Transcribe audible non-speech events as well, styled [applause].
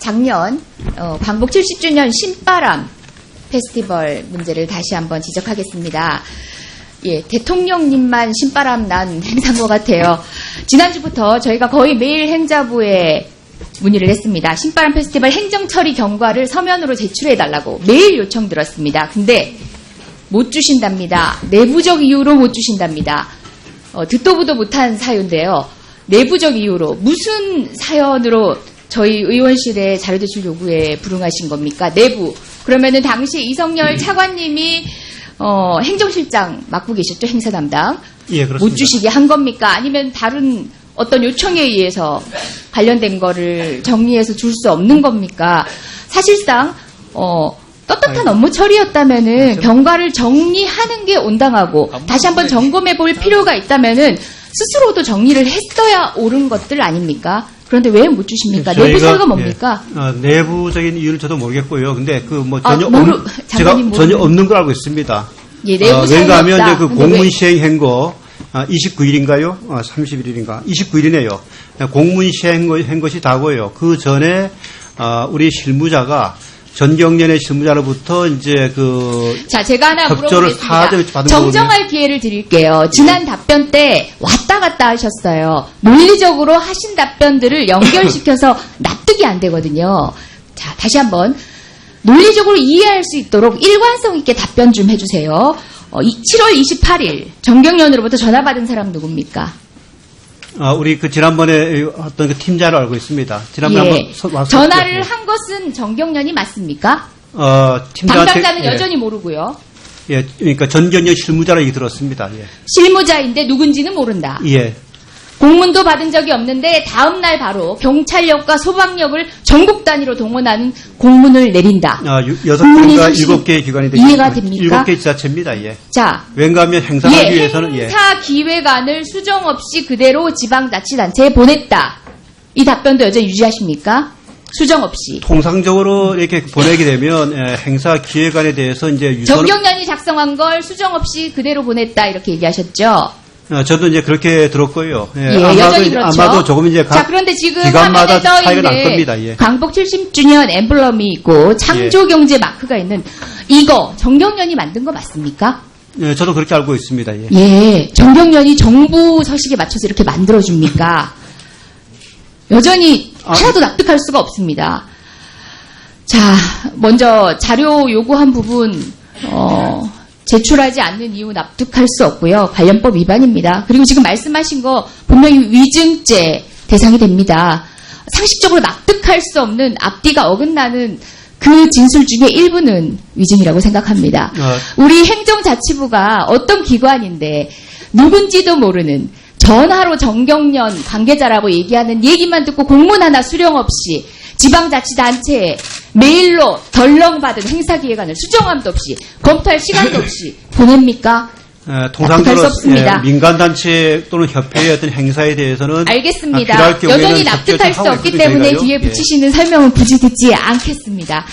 작년 어, 광복 70주년 신바람 페스티벌 문제를 다시 한번 지적하겠습니다. 예, 대통령님만 신바람 난 [laughs] 행사인 것 같아요. 지난주부터 저희가 거의 매일 행자부에 문의를 했습니다. 신바람 페스티벌 행정처리 경과를 서면으로 제출해달라고 매일 요청 들었습니다. 근데 못 주신답니다. 내부적 이유로 못 주신답니다. 어, 듣도 보도 못한 사유인데요. 내부적 이유로 무슨 사연으로 저희 의원실에 자료 제출 요구에 불응하신 겁니까? 내부. 그러면은 당시 이성열 차관님이 어, 행정실장 맡고 계셨죠 행사 담당. 예, 그렇습니다. 못 주시게 한 겁니까? 아니면 다른 어떤 요청에 의해서 관련된 거를 정리해서 줄 수 없는 겁니까? 사실상 어, 떳떳한 업무 처리였다면은 경과를 정리하는 게 온당하고 다시 한번 점검해 볼 필요가 있다면은 스스로도 정리를 했어야 옳은 것들 아닙니까? 그런데 왜 못 주십니까? 내부 저희가, 사유가 뭡니까? 예, 어, 내부적인 이유는 저도 모르겠고요. 근데 그뭐 아, 전혀 모르- 없, 제가 장관님 전혀 모르는- 없는 걸 알고 있습니다. 예, 내부 어, 사유가 왜냐하면 없다. 이제 그 공문 왜- 시행 행거 아, 29일인가요? 아, 31일인가? 29일이네요. 공문 시행 한 것이 다고요. 그 전에 아, 우리 실무자가 전경련의 실무자로부터 이제 그 자, 제가 하나 협조를 물어보겠습니다. 받은 정정할 기회를 드릴게요. 지난 답변 때 왔다 갔다 하셨어요. 논리적으로 하신 답변들을 연결시켜서 [laughs] 납득이 안 되거든요. 자, 다시 한번 논리적으로 이해할 수 있도록 일관성 있게 답변 좀 해주세요. 어, 이- 7월 28일 정경련으로부터 전화 받은 사람 누굽니까? 아, 우리 그 지난번에 어떤 그 팀장을 알고 있습니다. 지난번에 예. 한번 서- 와서 전화를 예. 한 것은 정경련이 맞습니까? 어, 팀장한테 담당자는 예. 여전히 모르고요. 예, 그러니까 전경련 실무자라 얘기 들었습니다. 예. 실무자인데 누군지는 모른다. 예. 공문도 받은 적이 없는데 다음 날 바로 경찰력과 소방력을 전국 단위로 동원하는 공문을 내린다. 아, 유- 여섯 개인가 일곱 개의 기관이 이해가 됩니까? 일곱 개 지자체입니다. 예. 자, 왠가하면 행사하기 예, 위해서는 예. 행사 기획안을 수정 없이 그대로 지방자치단체에 보냈다. 이 답변도 여전히 유지하십니까? 수정 없이. 통상적으로 이렇게 보내게 되면 예, 행사 기획안에 대해서 이제 유선 정경련이 작성한 걸 수정 없이 그대로 보냈다 이렇게 얘기하셨죠. 어, 저도 이제 그렇게 들었고요. 예, 예, 아마도, 여전히 그렇죠. 아마도 조금 이제 각 자, 그런데 지금 기관마다 화면에 떠 차이가 날 있는 겁니다. 예. 광복 70주년 엠블럼이 있고 창조경제 마크가 있는 이거 정경련이 만든 거 맞습니까? 예, 저도 그렇게 알고 있습니다. 예. 예, 정경련이 정부 서식에 맞춰서 이렇게 만들어 줍니까? [laughs] 여전히 아, 하나도 납득할 수가 없습니다. 자, 먼저 자료 요구한 부분, 어, 제출하지 않는 이유 납득할 수 없고요. 관련법 위반입니다. 그리고 지금 말씀하신 거 분명히 위증죄 대상이 됩니다. 상식적으로 납득할 수 없는 앞뒤가 어긋나는 그 진술 중에 일부는 위증이라고 생각합니다. 어, 우리 행정자치부가 어떤 기관인데 누군지도 모르는 전화로 정경련 관계자라고 얘기하는 얘기만 듣고 공문 하나 수령 없이 지방자치단체에 메일로 덜렁받은 행사기획안을 수정함도 없이 검토할 시간도 [laughs] 없이 보냅니까? 예, 납득할 통상적으로 수 없습니다. 예, 민간단체 또는 협회의 어떤 행사에 대해서는 아, 알겠습니다. 경우에는 여전히 납득할 수 없기 때문에 저희가요. 뒤에 예. 붙이시는 설명은 굳이 듣지 않겠습니다.